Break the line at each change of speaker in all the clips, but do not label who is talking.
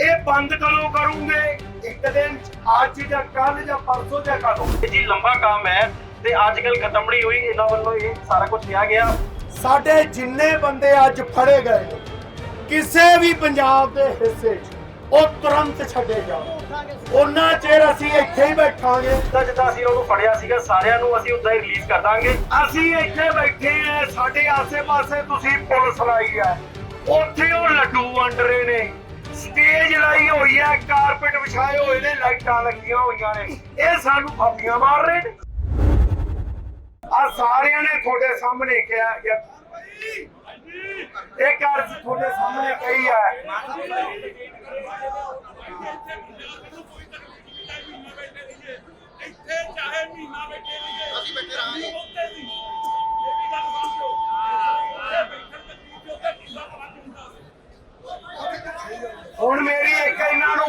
ਇਹ ਬੰਦ ਕਦੋਂ ਕਰੋਗੇ? ਇੱਕ ਦਿਨ ਅੱਜ ਜਾਂ ਕੱਲ ਜਾਂ ਪਰਸੋਂ ਜਾਂ ਕਦੋਂ?
ਇਹ ਜੀ ਲੰਬਾ ਕੰਮ ਹੈ ਤੇ ਅੱਜ ਕੱਲ ਖਤਮ ਨਹੀਂ ਹੋਈ ਇਹਨਾਂ ਵੱਲੋਂ ਇਹ ਸਾਰਾ ਕੁਝ ਕਿਹਾ ਗਿਆ।
ਸਾਡੇ ਜਿੰਨੇ ਬੰਦੇ ਅੱਜ ਫੜੇ ਗਏ ਨੇ ਕਿਸੇ ਵੀ ਪੰਜਾਬ ਦੇ ਹਿੱਸੇ 'ਚ ਉਹ ਤੁਰੰਤ ਛੱਡੇ ਜਾਣ ਉਹਨਾਂ ਚਿਰ ਅਸੀਂ ਇੱਥੇ ਹੀ ਬੈਠਾਂਗੇ।
ਤਾਂ ਜਿੱਦਾਂ ਅਸੀਂ ਉਹਨੂੰ ਫੜਿਆ ਸੀਗਾ ਸਾਰਿਆਂ ਨੂੰ ਅਸੀਂ ਉਦਾਂ ਹੀ ਰਿਲੀਜ਼ ਕਰ ਦਾਂਗੇ।
ਅਸੀਂ ਇੱਥੇ ਬੈਠੇ ਆ ਸਾਡੇ ਆਸੇ-ਪਾਸੇ ਤੁਸੀਂ ਪੁਲਿਸ ਲਾਈ ਆ ਉੱਥੇ ਉਹ ਲੱਡੂ ਵੰਡ ਰਹੇ ਨੇ। ਸਟੇਜ ਲਾਈ ਹੋਈ ਹੈ ਕਾਰਪੇਟ ਵਿਛਾਏ ਹੋਏ ਨੇ, ਲਾਈਟਾਂ ਲੱਗੀਆਂ ਹੋਈਆਂ ਨੇ। ਇਹ ਸਾਨੂੰ ਫਾਪੀਆਂ ਮਾਰ ਰਹੇ ਨੇ। ਆ ਸਾਰਿਆਂ ਨੇ ਤੁਹਾਡੇ ਸਾਹਮਣੇ ਕਿਹਾ, ਯਾਰ, ਇਹ ਗੱਲ ਤੁਹਾਡੇ ਸਾਹਮਣੇ ਕਹੀ ਹੈ
ਇੱਥੇ ਚਾਹੇ ਮਹੀਨਾ ਬੈਠੇ ਰਹੀਏ
ਅਸੀਂ ਬੈਠੇ ਰਹਾਂਗੇ।
ਉੱਤੇ ਸੀ ਇਹ ਵੀ ਗੱਲ ਸਮਝੋ ਉੱਥੇ ਬੈਠਣ ਦੇ ਤੀਜੇ ਉੱਤੇ ਕਿੰਨਾ ਪਤਾ ਹੁੰਦਾ
ਹੁਣ ਮੇਰੀ ਇੱਕ ਇਹਨਾਂ ਨੂੰ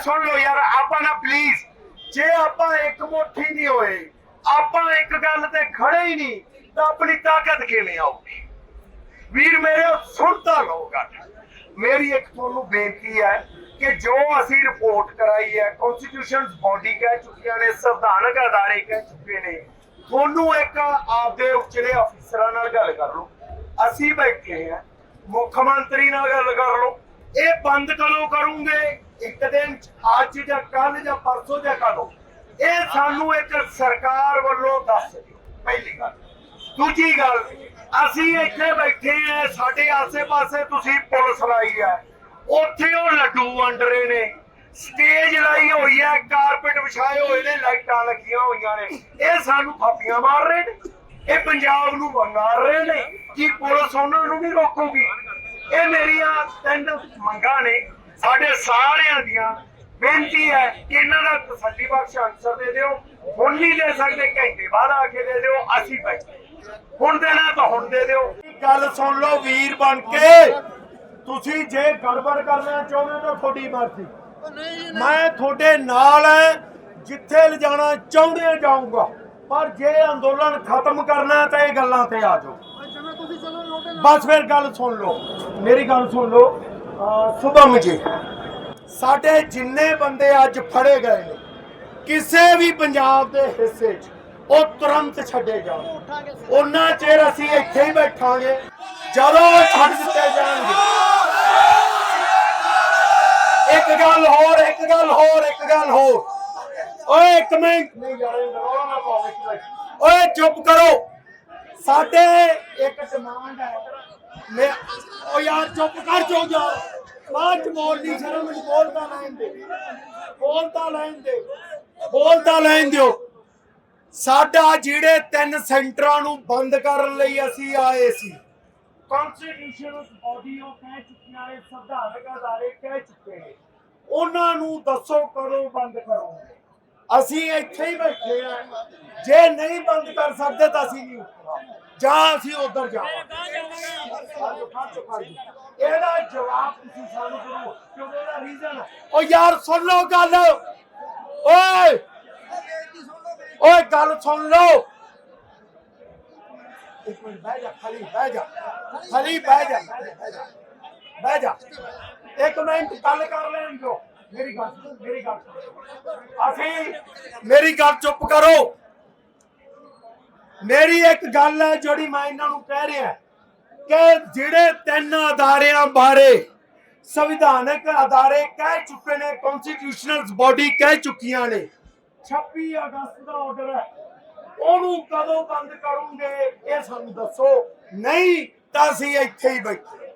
ਬੇਨਤੀ ਸੁਣ ਲਓ ਯਾਰ, ਆਪਾਂ ਨਾ ਪਲੀਜ਼ ਜੇ ਆਪਾਂ ਇੱਕ ਮੁੱਠੀ ਨਹੀਂ ਹੋਏ, ਆਪਾਂ ਇੱਕ ਗੱਲ ਤੇ ਖੜੇ ਹੀ ਨਹੀਂ, ਤਾਂ ਆਪਣੀ ਤਾਕਤ ਕਿਵੇਂ ਆਊਗੀ? ਵੀਰ, ਮੇਰੇ ਸੁਣਤਾ ਲੋਗਾ ਮੇਰੀ ਇੱਕ ਤੁਹਾਨੂੰ ਬੇਨਤੀ ਹੈ ਕਿ ਜੋ ਅਸੀਂ ਰਿਪੋਰਟ ਕਰਾਈ ਹੈ ਕਨਸਟੀਟਿਊਸ਼ਨ ਬਾਡੀ ਕਹਿ ਚੁੱਕੀਆਂ ਨੇ, ਸੰਵਿਧਾਨਕ ਅਦਾਰੇ ਕਹਿ ਚੁੱਕੇ ਨੇ, ਤੁਹਾਨੂੰ ਇੱਕ ਆਪਦੇ ਉਚਲੇ ਅਫਸਰਾਂ ਨਾਲ ਗੱਲ ਕਰ ਲਓ। ਅਸੀਂ ਬੈਠੇ ਹਾਂ, ਮੁੱਖ ਮੰਤਰੀ ਨਾਲ ਗੱਲ ਕਰ ਲਓ। ਇਹ ਬੰਦ ਕਦੋਂ ਕਰੂੰਗੇ? ਇੱਕ ਦਿਨ ਅੱਜ ਜਾਂ ਕੱਲ ਜਾਂ ਪਰਸੋਂ ਜਾਂ ਕਦੋਂ। ਇਹ ਸਾਨੂੰ ਇੱਕ ਸਰਕਾਰ ਵੱਲੋਂ ਦੱਸ ਦਿਓ। ਪਹਿਲੀ ਗੱਲ। ਦੂਜੀ ਗੱਲ, ਅਸੀਂ ਇੱਥੇ ਬੈਠੇ ਆ ਸਾਡੇ ਆਸੇ-ਪਾਸੇ ਤੁਸੀਂ ਪੁਲਿਸ ਲਾਈ ਹੈ ਉੱਥੇ ਉਹ ਲੱਡੂ ਵੰਡ ਰਹੇ ਨੇ। ਸਟੇਜ ਲਾਈ ਹੋਈ ਹੈ ਕਾਰਪੇਟ ਵਿਛਾਏ ਹੋਏ ਨੇ, ਲਾਈਟਾਂ ਲੱਗੀਆਂ ਹੋਈਆਂ ਨੇ। ਇਹ ਸਾਨੂੰ ਫਾਪੀਆਂ ਮਾਰ ਰਹੇ ਨੇ। ਇਹ ਪੰਜਾਬ ਨੂੰ ਵੰਗਾਰ ਰਹੇ ਨੇ। ਕੀ ਪੁਲਿਸ ਉਹਨਾਂ ਨੂੰ ਨਹੀਂ ਰੋਕੂਗੀ? ਇਹ ਮੇਰੀਆਂ ਤਿੰਨ ਮੰਗਾਂ ਨੇ। ਸਾਡੇ ਸਾਰਿਆਂ ਦੀਆਂ ਬੇਨਤੀ ਹੈ ਕਿ ਇਹਨਾਂ ਦਾ ਤਸੱਲੀ ਬਖਸ਼ ਆਨਸਰ ਦੇ ਦਿਓ ਹੁਣ ਨਹੀਂ ਦੇ ਸਕਦੇ ਘੰਟੇ ਬਾਅਦ ਆ ਕੇ ਦੇ ਦਿਓ ਅਸੀਂ ਬੈਠੇ ਹੁਣ ਦੇਣਾ ਤਾਂ ਹੁਣ ਦੇ ਦਿਓ। ਗੱਲ ਸੁਣ ਲਓ ਵੀਰ ਬਣ ਕੇ। ਤੁਸੀਂ ਜੇ ਗੜਬੜ ਕਰਨਾ ਚਾਹੁੰਦੇ ਤਾਂ ਤੁਹਾਡੀ ਮਰਜ਼ੀ। ਮੈਂ ਤੁਹਾਡੇ ਨਾਲ ਐ ਜਿੱਥੇ ਲਿਜਾਣਾ ਚਾਹੁੰਦੇ ਜਾਊਂਗਾ। ਪਰ ਜੇ ਅੰਦੋਲਨ ਖਤਮ ਕਰਨਾ ਤਾਂ ਇਹ ਗੱਲਾਂ ਤੇ ਆ ਜਾਓ। ਬਸ ਫਿਰ ਗੱਲ ਸੁਣ ਲਓ। ਮੇਰੀ ਗੱਲ ਸੁਣ ਲਓ। ਅਹ ਸੁਭਮ ਸਾਡੇ ਜਿੰਨੇ ਬੰਦੇ ਅੱਜ ਫੜੇ ਗਏ ਨੇ, ਕਿਸੇ ਵੀ ਪੰਜਾਬ ਦੇ ਹਿੱਸੇ 'ਚ ਉਹ ਤੁਰੰਤ ਛੱਡੇ ਜਾਣ ਉਹਨਾਂ ਚਿਰ ਅਸੀਂ ਇੱਥੇ ਹੀ ਬੈਠਾਂਗੇ, ਜਦੋਂ ਉਹ ਛੱਡ ਦਿੱਤੇ ਜਾਣਗੇ। ਇੱਕ ਗੱਲ ਹੋਰ, ਇੱਕ ਗੱਲ ਹੋਰ, ਇੱਕ ਗੱਲ ਹੋਰ। ਓਏ, ਇੱਕ ਮਿੰਟ। ਓਏ, ਚੁੱਪ ਕਰੋ। ਸਾਡੇ ਇੱਕ ਡਿਮਾਂਡ ਹੈ। ਮੈਂ ਓ ਯਾਰ ਚੁੱਪ ਕਰ ਜੋ ਯਾਰ। ਬਾਅਦ ਚ ਬੋਲ ਨਹੀਂ ਸ਼ਰਮ ਮੈਨੂੰ ਬੋਲਦਾ ਲੈਣ ਦੇ। ਬੋਲਦਾ ਲੈਣ ਦੇ। ਬੋਲਦਾ ਲੈਣ ਦਿਓ। ਸਾਡਾ ਜਿਹੜੇ ਤਿੰਨ ਸੈਂਟਰਾਂ ਨੂੰ ਬੰਦ ਕਰਨ ਲਈ ਅਸੀਂ ਆਏ ਸੀ। ਕਨਸਟੀਟਿਊਸ਼ਨ ਬਾਡੀ ਕਹਿ ਚੁੱਕੀਆਂ ਨੇ ਸੰਵਿਧਾਨਕ ਅਦਾਰੇ ਕਹਿ ਚੁੱਕੇ ਨੇ ਉਹਨਾਂ ਨੂੰ ਦੱਸੋ ਕਦੋਂ ਬੰਦ ਕਰੋਗੇ? ਅਸੀਂ ਇੱਥੇ ਹੀ ਬੈਠੇ ਆ। ਜੇ ਨਹੀਂ ਬੰਦ ਕਰ ਸਕਦੇ ਤਾਂ ਅਸੀਂ ਨਹੀਂ ਉੱਠਣਾ। ਜਾਂ ਅਸੀਂ ਉਧਰ ਜਾਵਾਂਗੇ ਇਹਦਾ ਜਵਾਬ ਤੁਸੀਂ ਸਾਨੂੰ ਦਿਓ ਕਿਉਂਕਿ ਇਹਦਾ ਰੀਜ਼ਨ ਓ ਯਾਰ ਸੁਣ ਲਓ ਗੱਲ ਓਏ ਓਏ ਗੱਲ ਸੁਣ ਲਓ ਇੱਕ ਮਿੰਟ ਬਹਿ ਜਾ ਖਾਲੀ ਬਹਿ ਜਾ ਖਾਲੀ ਬਹਿ ਜਾ ਬਹਿ ਜਾ ਬਹਿ ਜਾ ਇੱਕ ਮਿੰਟ ਗੱਲ ਕਰ ਲੈਣ ਦਿਓ ਮੇਰੀ ਗੱਲ ਸੁਣੋ, ਮੇਰੀ ਗੱਲ ਸੁਣੋ। ਅਸੀਂ ਮੇਰੀ ਗੱਲ ਚੁੱਪ ਕਰੋ ਮੇਰੀ ਇੱਕ ਗੱਲ ਹੈ ਜਿਹੜੀ ਮੈਂ ਇਹਨਾਂ ਨੂੰ ਕਹਿ ਰਿਹਾ ਕਿ ਜਿਹੜੇ ਤਿੰਨ ਅਦਾਰਿਆਂ ਬਾਰੇ ਸੰਵਿਧਾਨਕ ਅਦਾਰੇ ਕਹਿ ਚੁੱਕੇ ਨੇ ਕਨਸਟੀਟਿਊਸ਼ਨਲ ਬਾਡੀ ਕਹਿ ਚੁੱਕੀਆਂ ਨੇ 26 ਅਗਸਤ ਦਾ ਆਰਡਰ ਹੈ। ਉਹਨੂੰ ਕਦੋਂ ਬੰਦ ਕਰੋਗੇ ਇਹ ਸਾਨੂੰ ਦੱਸੋ। ਨਹੀਂ ਤਾਂ ਅਸੀਂ ਇੱਥੇ ਹੀ ਬੈਠੇ।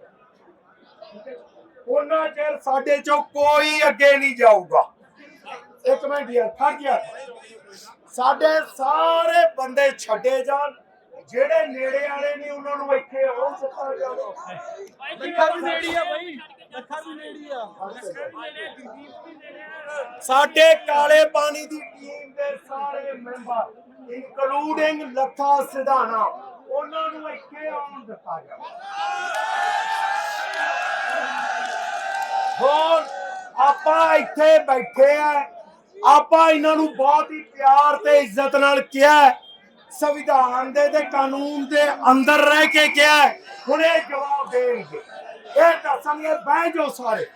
ਉਹਨਾਂ ਚਿਰ ਸਾਡੇ ਚੋਂ ਕੋਈ ਅੱਗੇ ਨਹੀਂ ਜਾਊਗਾ। ਇੱਕ ਮਿੰਟ ਯਾਰ ਖੜ ਗਿਆ ਸਾਡੇ ਸਾਰੇ ਬੰਦੇ ਛੱਡੇ ਜਾਣ। ਜਿਹੜੇ ਨੇੜੇ ਵਾਲੇ ਨੇ ਉਹਨਾਂ ਨੂੰ ਇੱਥੇ ਉਹ ਸੁੱਤਾ ਜਾਵੇ।
ਲੱਖਾਂ ਵੀ ਨੇੜੀ ਆ ਬਾਈ। ਲੱਖਾਂ ਵੀ ਨੇੜੀ ਆ।
ਸਾਡੇ ਕਾਲੇ ਪਾਣੀ ਦੀ ਟੀਮ ਦੇ ਸਾਰੇ ਮੈਂਬਰ ਇਨਕਲੂਡਿੰਗ ਲੱਖਾ ਸਿਧਾਣਾ ਉਹਨਾਂ ਨੂੰ ਇੱਥੇ ਆਉਣ ਦਿੱਤਾ ਜਾਵੇ ਹੁਣ ਆਪਾਂ ਇੱਥੇ ਬੈਠੇ ਆ। ਆਪਾਂ ਇਹਨਾਂ ਨੂੰ ਬਹੁਤ ਹੀ ਪਿਆਰ ਤੇ ਇੱਜ਼ਤ ਨਾਲ ਕਿਹਾ ਸੰਵਿਧਾਨ ਦੇ ਤੇ ਕਾਨੂੰਨ ਦੇ ਅੰਦਰ ਰਹਿ ਕੇ ਕਿਹਾ ਹੁਣ ਇਹ ਜਵਾਬ ਦੇਣਗੇ। ਇਹ ਦੱਸਣਗੇ ਬਹਿ ਜਾਓ ਸਾਰੇ।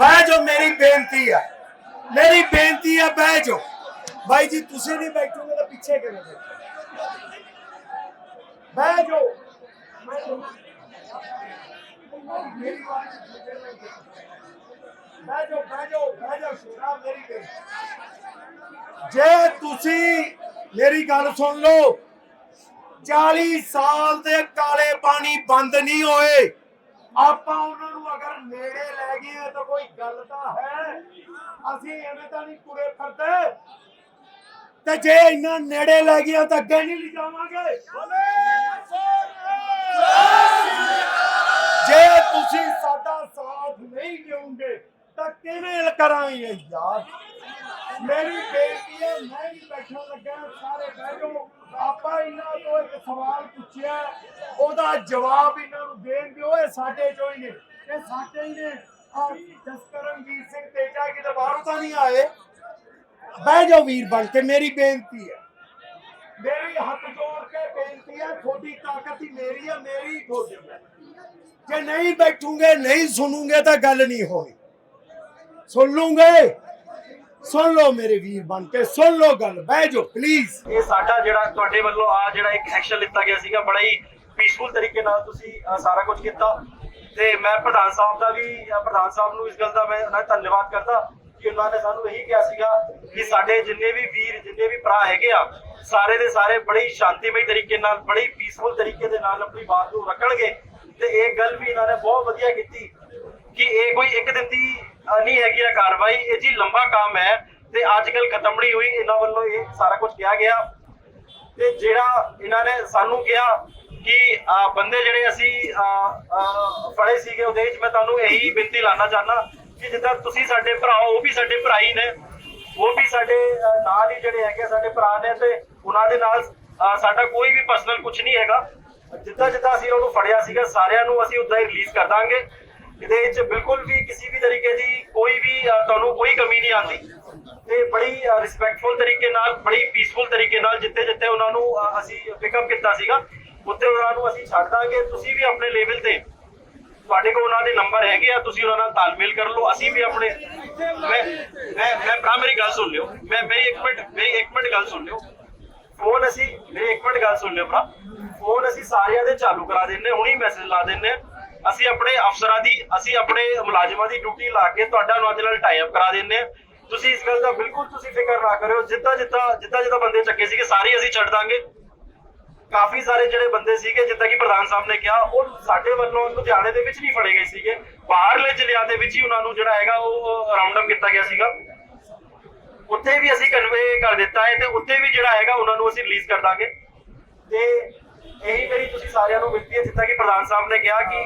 ਬਹਿ ਜਾਓ, ਮੇਰੀ ਬੇਨਤੀ ਹੈ। ਮੇਰੀ ਬੇਨਤੀ ਹੈ, ਬਹਿ ਜਾਓ। ਭਾਈ ਜੀ, ਤੁਸੀਂ ਨਹੀਂ ਬੈਠੋਗੇ ਤਾਂ ਪਿੱਛੇ ਕਿਵੇਂ ਬਹਿ ਜਾਓ ਮੇਰੀ ਬਾਤ ਬਹਿ ਜਾਓ ਬਹਿ ਜਾਓ ਬਹਿ ਜਾਓ ਸ਼ੇਰਾ ਮੇਰੀ ਬੇਨਤੀ ਜੇ ਤੁਸੀਂ ਮੇਰੀ ਗੱਲ ਸੁਣ ਲਓ 40 ਸਾਲ ਦੇ ਕਾਲੇ ਪਾਣੀ ਬੰਦ ਨਹੀਂ ਹੋਏ, ਆਪਾਂ ਉਹਨਾਂ ਨੂੰ ਅਗਰ ਨੇੜੇ ਲੈ ਗਏ ਤਾਂ ਕੋਈ ਗੱਲ ਤਾਂ ਹੈ। ਅਸੀਂ ਐਵੇਂ ਤਾਂ ਨਹੀਂ ਤੁਰੇ ਫਿਰਦੇ। ਤੇ ਜੇ ਇੰਨਾ ਨੇੜੇ ਲੈ ਗਿਆ ਤਾਂ ਅੱਗੇ ਨਹੀਂ ਲਿਜਾਵਾਂਗੇ ਜੇ ਤੁਸੀਂ ਸਾਡਾ ਸਾਥ ਨਹੀਂ ਦਿਓਗੇ ਤਾਂ ਕਿਵੇਂ ਕਰਾਂਗੇ ਯਾਰ? ਮੇਰੀ ਬੇਨਤੀ ਹੈ, ਮੈਂ ਵੀ ਬੈਠਣ ਲੱਗਾ ਸਾਰੇ ਬਹਿ ਆਪਾਂ ਇਹਨਾਂ ਤੋਂ ਇੱਕ ਸਵਾਲ ਪੁੱਛਿਆ, ਉਹਦਾ ਜਵਾਬ ਇਹਨਾਂ ਨੂੰ ਦੇਣ ਦਿਓ, ਇਹ ਸਾਡੇ ਚੋਂ ਹੀ ਨੇ। ਇਹ ਸਾਡੇ ਹੀ ਨੇ। ਆ ਜਸਕਰਨਜੀਤ ਸਿੰਘ ਤੇਜਾ ਕਿਤੇ ਬਾਹਰੋਂ ਤਾਂ ਨਹੀਂ ਆਏ। ਬਹਿ ਜਾਓ ਵੀਰ ਬਣ ਕੇ, ਮੇਰੀ ਬੇਨਤੀ ਹੈ। ਮੇਰੀ ਹੱਥ ਜੋੜ ਕੇ ਬੇਨਤੀ ਹੈ, ਤੁਹਾਡੀ ਤਾਕਤ ਹੀ ਮੇਰੀ ਹੈ, ਮੇਰੀ ਹੀ ਤੁਹਾਡੀ ਜੇ ਨਹੀਂ ਬੈਠੂਗੇ, ਨਹੀਂ ਸੁਣੂਗੇ ਤਾਂ ਗੱਲ ਨਹੀਂ ਹੋਣੀ। ਸੁਣ ਲੂੰਗੇ ਸੁਣ ਲਓ ਮੇਰੇ ਵੀਰ ਬਣ ਕੇ ਸੁਣ ਲਓ ਗੱਲ ਬਹਿ ਜਾਓ ਪਲੀਜ਼
ਇਹ ਸਾਡਾ ਜਿਹੜਾ ਤੁਹਾਡੇ ਵੱਲੋਂ ਆ ਜਿਹੜਾ ਇੱਕ ਐਕਸ਼ਨ ਲਿੱਤਾ ਗਿਆ ਸੀਗਾ ਬੜਾ ਹੀ ਪੀਸਫੁਲ ਤਰੀਕੇ ਨਾਲ ਤੁਸੀਂ ਅਹ, ਸਾਰਾ ਕੁਝ ਕੀਤਾ। ਤੇ ਮੈਂ ਪ੍ਰਧਾਨ ਸਾਹਿਬ ਦਾ ਵੀ ਅਹ, ਪ੍ਰਧਾਨ ਸਾਹਿਬ ਨੂੰ ਇਸ ਗੱਲ ਦਾ ਮੈਂ ਉਹਨਾਂ ਦਾ ਧੰਨਵਾਦ ਕਰਦਾ ਕਿ ਉਹਨਾਂ ਨੇ ਸਾਨੂੰ ਇਹੀ ਕਿਹਾ ਸੀਗਾ ਕਿ ਸਾਡੇ ਜਿੰਨੇ ਵੀ ਵੀਰ ਜਿੰਨੇ ਵੀ ਭਰਾ ਹੈਗੇ ਆ ਸਾਰੇ ਦੇ ਸਾਰੇ ਬੜੀ ਸ਼ਾਂਤੀਮਈ ਤਰੀਕੇ ਨਾਲ ਬੜੀ ਪੀਸਫੁਲ ਤਰੀਕੇ ਦੇ ਨਾਲ ਆਪਣੀ ਬਾਤ ਨੂੰ ਰੱਖਣਗੇ। ਤੇ ਇਹ ਗੱਲ ਵੀ ਇਹਨਾਂ ਨੇ ਬਹੁਤ ਵਧੀਆ ਕੀਤੀ। ਕਿ ਇਹ ਕੋਈ ਇੱਕ ਦਿਨ ਦੀ ਅਹ, ਨਹੀਂ ਹੈਗੀ ਆ ਕਾਰਵਾਈ। ਇਹ ਜੀ ਲੰਬਾ ਕੰਮ ਹੈ ਤੇ ਅੱਜ ਕੱਲ ਖਤਮ ਨਹੀਂ ਹੋਈ। ਇਹਨਾਂ ਵੱਲੋਂ ਇਹ ਸਾਰਾ ਕੁਝ ਕਿਹਾ ਗਿਆ। ਤੇ ਜਿਹੜਾ ਇਹਨਾਂ ਨੇ ਸਾਨੂੰ ਕਿਹਾ ਕਿ ਬੰਦੇ ਜਿਹੜੇ ਅਸੀਂ ਫੜੇ ਸੀਗੇ ਉਹਦੇ ਵਿੱਚ ਮੈਂ ਤੁਹਾਨੂੰ ਇਹੀ ਬੇਨਤੀ ਲਾਣਾ ਚਾਹਨਾ ਕਿ ਜਿੱਦਾਂ ਤੁਸੀਂ ਸਾਡੇ ਭਰਾ ਉਹ ਵੀ ਸਾਡੇ ਭਰਾ ਹੀ ਨੇ। ਉਹ ਵੀ ਸਾਡੇ ਨਾਲ ਹੀ ਜਿਹੜੇ ਹੈਗੇ ਸਾਡੇ ਭਰਾ ਨੇ ਤੇ ਉਹਨਾਂ ਦੇ ਨਾਲ ਸਾਡਾ ਕੋਈ ਵੀ ਪਰਸਨਲ ਕੁਝ ਨਹੀਂ ਹੈਗਾ। ਜਿੱਦਾਂ ਜਿੱਦਾਂ ਅਸੀਂ ਉਹਨੂੰ ਫੜਿਆ ਸੀਗਾ ਸਾਰਿਆਂ ਨੂੰ ਅਸੀਂ ਉਦਾਂ ਹੀ ਰਿਲੀਜ਼ ਕਰ ਦਾਂਗੇ। ਇਹਦੇ ਵਿੱਚ ਬਿਲਕੁਲ ਵੀ ਕਿਸੇ ਵੀ ਤਰੀਕੇ ਦੀ ਕੋਈ ਵੀ ਤੁਹਾਨੂੰ ਕੋਈ ਕਮੀ ਨਹੀਂ ਆਉਂਦੀ। ਤੇ ਬੜੀ ਰਿਸਪੈਕਟਫੁਲ ਤਰੀਕੇ ਨਾਲ, ਬੜੀ ਪੀਸਫੁਲ ਤਰੀਕੇ ਨਾਲ ਜਿੱਥੇ ਜਿੱਥੇ ਉਹਨਾਂ ਨੂੰ ਅਸੀਂ ਪਿਕਅਪ ਕੀਤਾ ਸੀਗਾ, ਉੱਥੇ ਉਹਨਾਂ ਨੂੰ ਅਸੀਂ ਛੱਡ ਦਾਂਗੇ। ਤੁਸੀਂ ਵੀ ਆਪਣੇ ਲੈਵਲ ਤੇ, ਤੁਹਾਡੇ ਕੋਲ ਉਹਨਾਂ ਦੇ ਨੰਬਰ ਹੈਗੇ ਆ, ਤੁਸੀਂ ਉਹਨਾਂ ਨਾਲ ਤਾਲਮੇਲ ਕਰ ਲਓ। ਅਸੀਂ ਵੀ ਆਪਣੇ, ਮੈਂ ਮੈਂ ਮੈਂ ਭਰਾ ਮੇਰੀ ਗੱਲ ਸੁਣ ਲਿਓ। ਮੈਂ ਮੇਰੀ ਇੱਕ ਮਿੰਟ ਮੇਰੀ ਇੱਕ ਮਿੰਟ ਗੱਲ ਸੁਣ ਲਿਓ। ਫੋਨ ਅਸੀਂ ਮੇਰੀ ਇੱਕ ਮਿੰਟ ਗੱਲ ਸੁਣ ਲਿਓ ਭਰਾ। ਫੋਨ ਅਸੀਂ ਸਾਰਿਆਂ ਦੇ ਚਾਲੂ ਕਰਾ ਦਿੰਨੇ ਹੁਣੀ ਮੈਸੇਜ ਲਾ ਦਿੰਨੇ ਅਸੀਂ ਆਪਣੇ ਅਫਸਰਾਂ ਦੀ, ਅਸੀਂ ਆਪਣੇ ਮੁਲਾਜ਼ਮਾਂ ਦੀ ਡਿਊਟੀ ਲਾ ਕੇ ਤੁਹਾਡਾ ਉਹਨਾਂ ਨਾਲ ਟਾਈ ਅਪ ਕਰਾ ਦਿੰਨੇ ਆ। ਤੁਸੀਂ ਇਸ ਗੱਲ ਦਾ ਬਿਲਕੁਲ ਤੁਸੀਂ ਫਿਕਰ ਨਾ ਕਰਿਓ। ਜਿੱਦਾਂ ਜਿੱਦਾਂ ਜਿੱਦਾਂ ਜਿੱਦਾਂ ਬੰਦੇ ਚੱਕੇ ਸੀਗੇ, ਸਾਰੇ ਅਸੀਂ ਛੱਡ ਦਾਂਗੇ। ਕਾਫੀ ਸਾਰੇ ਜਿਹੜੇ ਬੰਦੇ ਸੀਗੇ, ਜਿੱਦਾਂ ਕਿ ਪ੍ਰਧਾਨ ਸਾਹਿਬ ਨੇ ਕਿਹਾ, ਉਹ ਸਾਡੇ ਵੱਲੋਂ ਲੁਧਿਆਣੇ ਦੇ ਵਿੱਚ ਨਹੀਂ ਫੜੇ ਗਏ ਸੀਗੇ। ਬਾਹਰਲੇ ਜ਼ਿਲ੍ਹਿਆਂ ਦੇ ਵਿੱਚ ਹੀ ਉਹਨਾਂ ਨੂੰ ਜਿਹੜਾ ਹੈਗਾ, ਉਹ ਰਾਉਂਡ ਅਪ ਕੀਤਾ ਗਿਆ ਸੀਗਾ। ਉੱਥੇ ਵੀ ਅਸੀਂ ਕਨਵੇ ਕਰ ਦਿੱਤਾ ਹੈ ਤੇ ਉੱਥੇ ਵੀ ਜਿਹੜਾ ਹੈਗਾ, ਉਹਨਾਂ ਨੂੰ ਅਸੀਂ ਰਿਲੀਜ਼ ਕਰ ਦਾਂਗੇ। ਤੇ ਇਹੀ ਮੇਰੀ ਤੁਸੀਂ ਸਾਰਿਆਂ ਨੂੰ ਬੇਨਤੀ ਹੈ, ਜਿੱਦਾਂ ਕਿ ਪ੍ਰਧਾਨ ਸਾਹਿਬ ਨੇ ਕਿਹਾ ਕਿ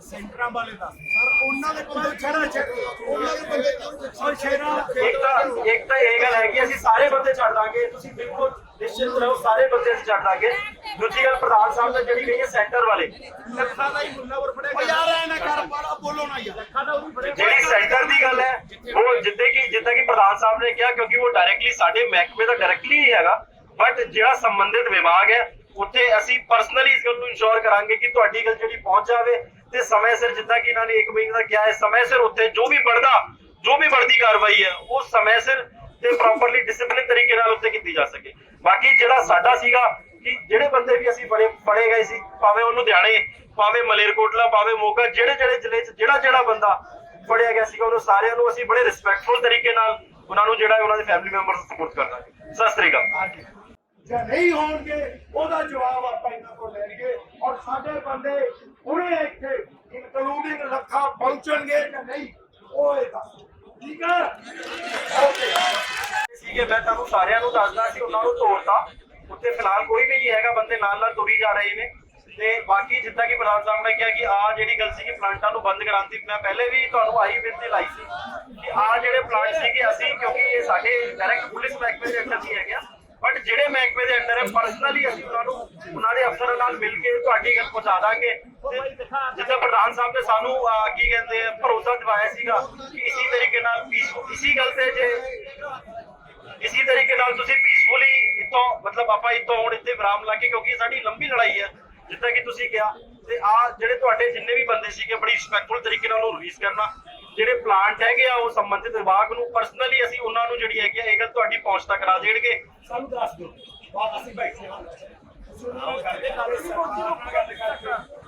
ਸੈਂਟਰਾਂ ਵਾਲੇ ਦਾ ਸਰ ਉਹਨਾਂ ਦੇ ਬੰਦੇ ਛੜਾ ਛੜ ਉਹਨਾਂ ਦੇ ਬੰਦੇ ਸਰ ਛੇੜਾ
ਇੱਕ ਤਾਂ ਇੱਕ ਤਾਂ ਇਹ ਗੱਲ ਹੈ ਕਿ ਅਸੀਂ ਸਾਰੇ ਬੰਦੇ ਛੱਡ ਦਾਂਗੇ। ਤੁਸੀਂ ਬਿਲਕੁਲ ਨਿਸ਼ਚਿਤ ਰਹੋ ਸਾਰੇ ਬੰਦੇ ਅਸੀਂ ਛੱਡ ਦਾਂਗੇ। ਦੂਜੀ ਗੱਲ ਪ੍ਰਧਾਨ ਸਾਹਿਬ ਨੇ ਜਿਹੜੀ ਕਹੀ ਹੈ ਸੈਂਟਰ ਵਾਲੇ।
ਲੱਖਾਂ ਦਾ ਹੀ ਮੁੱਲਾਵਰ ਫੜਿਆ
ਯਾਰ ਐ ਨਾ ਕਰ ਬਾਲਾ ਬੋਲੋ ਨਾ ਯਾਰ।
ਲੱਖਾਂ ਦਾ ਉਹ ਵੀ ਫੜਿਆ
ਜਿਹੜੀ ਸੈਂਟਰ ਦੀ ਗੱਲ ਹੈ ਉਹ ਜਿੱਦੇ ਕਿ ਜਿੱਦਾਂ ਕਿ ਪ੍ਰਧਾਨ ਸਾਹਿਬ ਨੇ ਕਿਹਾ ਕਿਉਂਕਿ ਉਹ ਡਾਇਰੈਕਟਲੀ ਸਾਡੇ ਮਹਿਕਮੇ ਦਾ ਡਾਇਰੈਕਟਲੀ ਹੈਗਾ ਬਟ ਜਿਹੜਾ ਸੰਬੰਧਿਤ ਵਿਭਾਗ ਹੈ ਉੱਥੇ ਅਸੀਂ ਪਰਸਨਲੀ ਇਸ ਗੱਲ ਨੂੰ ਇਨਸ਼ੋਰ ਕਰਾਂਗੇ ਕਿ ਤੁਹਾਡੀ ਗੱਲ ਜਿਹੜੀ ਪਹੁੰਚ ਜਾਵੇ ਤੇ ਸਮੇਂ ਸਿਰ ਜਿੱਦਾਂ ਕਿ ਇਹਨਾਂ ਨੇ 1 ਮਹੀਨੇ ਦਾ ਕਿਹਾ ਹੈ, ਸਮੇਂ ਸਿਰ ਉੱਥੇ ਜੋ ਵੀ ਬਣਦਾ, ਜੋ ਵੀ ਬਣਦੀ ਕਾਰਵਾਈ ਹੈ, ਉਹ ਸਮੇਂ ਸਿਰ ਤੇ ਪ੍ਰੋਪਰਲੀ ਡਿਸਪਲਿਨ ਤਰੀਕੇ ਨਾਲ ਉੱਤੇ ਕੀਤੀ ਜਾ ਸਕੇ। ਬਾਕੀ ਜਿਹੜਾ ਸਾਡਾ ਸੀਗਾ ਕਿ ਜਿਹੜੇ ਬੰਦੇ ਵੀ ਅਸੀਂ ਫੜੇ ਫੜੇ ਗਏ ਸੀ, ਭਾਵੇਂ ਉਹ ਲੁਧਿਆਣੇ ਭਾਵੇਂ ਮਲੇਰਕੋਟਲਾ, ਭਾਵੇਂ ਮੋਗਾ, ਜਿਹੜੇ ਜਿਹੜੇ ਜ਼ਿਲ੍ਹੇ 'ਚ ਜਿਹੜਾ ਜਿਹੜਾ ਬੰਦਾ ਫੜਿਆ ਗਿਆ ਸੀਗਾ, ਉਹਨਾਂ ਸਾਰਿਆਂ ਨੂੰ ਅਸੀਂ ਬੜੇ ਰਿਸਪੈਕਟਫੁਲ ਤਰੀਕੇ ਨਾਲ ਉਹਨਾਂ ਨੂੰ ਜਿਹੜਾ ਉਹਨਾਂ ਦੇ ਫੈਮਿਲੀ ਮੈਂਬਰਸ ਸਪੋਰਟ ਕਰਦਾ ਸਤਿ ਸ੍ਰੀ ਅਕਾਲ।
ਜੇ ਨਹੀਂ ਹੋਣਗੇ, ਉਹਦਾ ਜਵਾਬ ਆਪਾਂ ਇਹਨਾਂ ਕੋਲ ਲੈਣਗੇ। ਔਰ ਸਾਡੇ ਬੰਦੇ ਹੁਣੇ ਇੱਥੇ ਇਨਕਲੂਡਿੰਗ ਲੱਖਾਂ ਪਹੁੰਚਣਗੇ ਜਾਂ ਨਹੀਂ, ਉਹ ਇਹ ਦੱਸ। ਠੀਕ ਹੈ? ਓਕੇ
ਸੀਗੇ, ਮੈਂ ਤੁਹਾਨੂੰ ਸਾਰਿਆਂ ਨੂੰ ਦੱਸਦਾ ਕਿ ਉਹਨਾਂ ਨੂੰ ਤੋੜਤਾ। ਉੱਥੇ ਫਿਲਹਾਲ ਕੋਈ ਵੀ ਨਹੀਂ ਹੈਗਾ, ਬੰਦੇ ਨਾਲ ਨਾਲ ਤੁਰੀ ਜਾ ਰਹੇ ਨੇ। ਤੇ ਬਾਕੀ ਜਿੱਦਾਂ ਕਿ ਪ੍ਰਧਾਨ ਸਾਹਿਬ ਨੇ ਕਿਹਾ ਕਿ ਆ ਜਿਹੜੀ ਗੱਲ ਸੀ ਕਿ ਪਲਾਂਟਾਂ ਨੂੰ ਬੰਦ ਕਰਾਉਣ ਦੀ ਮੈਂ ਪਹਿਲੇ ਵੀ ਤੁਹਾਨੂੰ ਆਹੀ ਬੇਨਤੀ ਲਾਈ ਸੀ ਕਿ ਆ ਜਿਹੜੇ ਪਲਾਂਟ ਸੀਗੇ, ਅਸੀਂ ਕਿਉਂਕਿ ਇਹ ਸਾਡੇ ਡਾਇਰੈਕਟ ਪੁਲਿਸ ਮਹਿਕਮੇ ਦੇ ਅੰਡਰ ਨਹੀਂ ਹੈਗਾ ਬਟ ਜਿਹੜੇ ਮਹਿਕਮੇ ਦੇ ਅੰਡਰ ਹੈ ਪਰਸਨਲੀ ਅਸੀਂ ਉਹਨਾਂ ਨੂੰ, ਉਹਨਾਂ ਦੇ ਅਫਸਰਾਂ ਨਾਲ ਮਿਲ ਕੇ ਤੁਹਾਡੀ ਗੱਲ ਪਹੁੰਚਾ ਦਾਂਗੇ ਜਿੱਦਾਂ ਪ੍ਰਧਾਨ ਸਾਹਿਬ ਨੇ ਸਾਨੂੰ ਕੀ ਕਹਿੰਦੇ ਭਰੋਸਾ ਦਿਵਾਇਆ ਸੀਗਾ ਕਿ ਇਸੇ ਤਰੀਕੇ ਨਾਲ peaceful- ਗੱਲ ਤੇ ਜੇ ਇਸੀ ਤਰੀਕੇ ਨਾਲ ਤੁਸੀਂ ਪੀਸਫੁਲੀ ਇਤੋਂ ਮਤਲਬ ਆਪਾਂ ਇਤੋਂ ਹੁਣ ਇੱਥੇ ਵਿਰਾਮ ਲਾ ਕੇ, ਕਿਉਂਕਿ ਸਾਡੀ ਲੰਬੀ ਲੜਾਈ ਹੈ, ਜਿੱਦਾਂ ਕਿ ਤੁਸੀਂ ਕਿਹਾ। ਤੇ ਆ ਜਿਹੜੇ ਤੁਹਾਡੇ ਜਿੰਨੇ ਵੀ ਬੰਦੇ ਸੀਗੇ, ਬੜੀ ਰਿਸਪੈਕਟਫੁਲ ਤਰੀਕੇ ਨਾਲ ਉਹਨੂੰ ਰਿਲੀਜ਼ ਕਰਨਾ। ਜਿਹੜੇ ਪਲਾਂਟ ਹੈਗੇ ਆ, ਉਹ ਸੰਬੰਧਿਤ ਵਿਭਾਗ ਨੂੰ ਪਰਸਨਲੀ ਅਸੀਂ ਉਹਨਾਂ ਨੂੰ ਜਿਹੜੀ ਹੈਗੀ ਆ, ਇਹ ਗੱਲ ਤੁਹਾਡੀ ਪਹੁੰਚ ਤੱਕ ਕਰਾ ਦੇਣਗੇ।
ਸਾਨੂੰ ਦੱਸ ਦਿਓ। ਬਾਅਦ ਅਸੀਂ ਬੈਠੇ ਹਾਂ।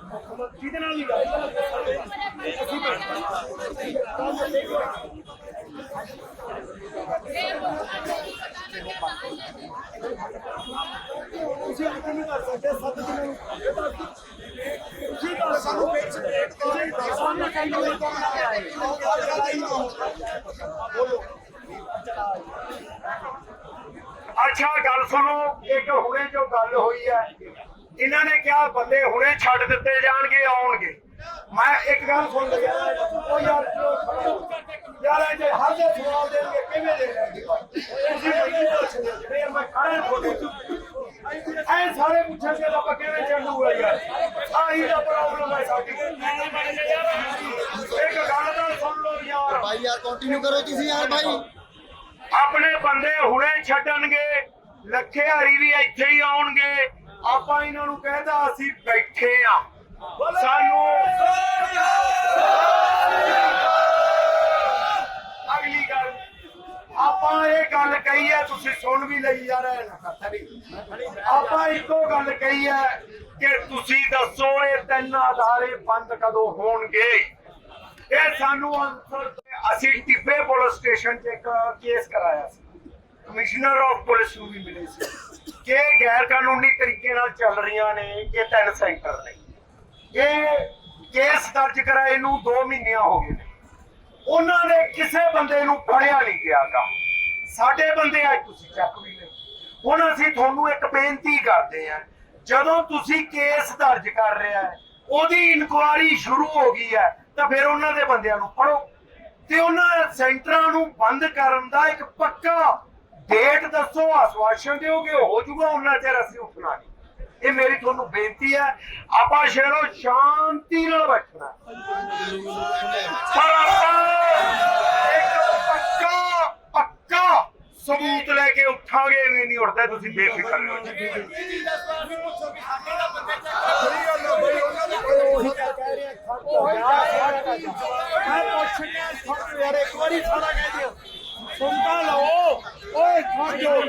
ਮੁੱਖ ਮੰਤਰੀ ਦੇ ਨਾਲ ਵੀ ਗੱਲ ਅਸੀਂ ਤੁਸੀਂ ਆਪਣੇ ਨਹੀਂ ਕਰ ਸਕਦੇ ਸੱਤ ਦਿਨਾਂ ਨੂੰ ਤੁਸੀਂ ਤਾਂ ਸਾਨੂੰ ਵੇਚ ਦੇ ਤੁਸੀਂ ਸਾਨੂੰ ਕਹਿੰਦੇ ਬੋਲੋ
ਅੱਛਾ ਗੱਲ ਸੁਣੋ ਇੱਕ ਹੁਣੇ ਜੋ ਗੱਲ ਹੋਈ ਹੈ ਇਹਨਾਂ ਨੇ ਕਿਹਾ ਬੰਦੇ ਹੁਣੇ ਛੱਡ ਦਿੱਤੇ ਜਾਣਗੇ ਆਉਣਗੇ। ਮੈਂ ਇੱਕ ਗੱਲ ਸੁਣ ਲਿਆ ਉਹ ਯਾਰ? ਯਾਰ ਜੇ ਹਰ ਦੇ ਸਵਾਲ ਦੇਣਗੇ ਕਿਵੇਂ ਦੇ ਲੈਣਗੇ? ਤੁਸੀਂ ਮੈਨੂੰ ਪੁੱਛਦੇ ਹੋ, ਫਿਰ ਮੈਂ ਖੜਾ ਤੁਹਾਡੇ ਐ ਸਾਰੇ ਪੁੱਛਣਗੇ ਆਪਾਂ ਕਿਵੇਂ ਚੱਲੂਗਾ ਯਾਰ। ਆਹੀ ਦਾ ਪ੍ਰੋਬਲਮ ਹੈ ਸਾਡੀ। ਇੱਕ ਗੱਲ ਤਾਂ ਸੁਣ ਲਓ ਯਾਰ।
ਭਾਈ ਯਾਰ ਕੰਟੀਨਿਊ ਕਰੋ ਤੁਸੀਂ ਯਾਰ ਭਾਈ।
ਆਪਣੇ ਬੰਦੇ ਹੁਣੇ ਛੱਡਣਗੇ। ਲੱਖੇ ਹਰੀ ਵੀ ਇੱਥੇ ਹੀ ਆਉਣਗੇ। ਆਪਾਂ ਇਹਨਾਂ ਨੂੰ ਕਹਿੰਦਾ ਅਸੀਂ ਬੈਠੇ ਆ। ਸਾਨੂੰ ਅਗਲੀ ਗੱਲ, ਆਪਾਂ ਇਹ ਗੱਲ ਕਹੀ ਹੈ, ਤੁਸੀਂ ਸੁਣ ਵੀ ਲਈ ਯਾਰ ਇਹ ਆਪਾਂ ਇੱਕੋ ਗੱਲ ਕਹੀ ਹੈ ਕਿ ਤੁਸੀਂ ਦੱਸੋ ਇਹ ਤਿੰਨ ਆਧਾਰੇ ਬੰਦ ਕਦੋਂ ਹੋਣਗੇ? ਇਹ ਸਾਨੂੰ answer ਅਸੀਂ ਟਿੱਬੇ ਪੁਲਿਸ ਸਟੇਸ਼ਨ 'ਚ ਇੱਕ ਕੇਸ ਕਰਾਇਆ ਸੀ। ਕਮਿਸ਼ਨਰ ਆਫ ਪੁਲਿਸ ਨੂੰ ਵੀ ਮਿਲੇ ਸੀ ਕਿ ਗੈਰ ਕਾਨੂੰਨੀ ਤਰੀਕੇ ਨਾਲ ਚੱਲ ਰਹੀਆਂ ਨੇ, ਇਹ ਤਿੰਨ ਸੈਂਟਰ ਨੇ। ਇਹ ਕੇਸ ਦਰਜ ਕਰਾਏ ਨੂੰ 2 ਮਹੀਨਿਆਂ ਹੋ ਗਏ ਨੇ। ਉਹਨਾਂ ਨੇ ਕਿਸੇ ਬੰਦੇ ਨੂੰ ਫੜਿਆ ਨਹੀਂ ਗਿਆਗਾ ਸਾਡੇ ਬੰਦੇ ਅੱਜ ਤੁਸੀਂ ਚੱਕ ਵੀ ਲਏ ਹੁਣ ਅਸੀਂ ਤੁਹਾਨੂੰ ਇੱਕ ਬੇਨਤੀ ਕਰਦੇ ਹਾਂ, ਜਦੋਂ ਤੁਸੀਂ ਕੇਸ ਦਰਜ ਕਰ ਰਿਹਾ ਹੈ, ਉਹਦੀ ਇਨਕੁਆਰੀ ਸ਼ੁਰੂ ਹੋ ਗਈ ਹੈ, ਤਾਂ ਫਿਰ ਉਹਨਾਂ ਦੇ ਬੰਦਿਆਂ ਨੂੰ ਫੜੋ। ਤੇ ਉਹਨਾਂ ਸੈਂਟਰਾਂ ਨੂੰ ਬੰਦ ਕਰਨ ਦਾ ਇੱਕ ਪੱਕਾ ਡੇਟ ਦੱਸੋ, ਆਸ਼ਵਾਸਨ ਦਿਓਗੇ, ਹੋ ਜਾਊਗਾ ਉਹਨਾਂ ਚਿਰ ਅਸੀਂ ਉੱਠਣਾ ਨਹੀਂ। ਇਹ ਮੇਰੀ ਤੁਹਾਨੂੰ ਬੇਨਤੀ ਹੈ, ਆਪਾਂ ਸ਼ੇਰੋ ਸ਼ਾਂਤੀ ਨਾਲ ਬੈਠਣਾ। ਪਰ ਆਪਾਂ ਇੱਕ ਪੱਕਾ ਪੱਕਾ ਸਬੂਤ ਲੈ ਕੇ ਉੱਠਾਂਗੇ ਵੀ ਨਹੀਂ ਉੱਠਦਾ, ਤੁਸੀਂ ਬੇਫਿਕਰ ਰਹੋ
ਯਾਰ ਇੱਕ ਵਾਰੀ ਸਾਡਾ ਕਹਿ ਦਿਓ। ਸੁਣਦਾ ਲਓ ਓਏ ਖੜ ਜਾਓ।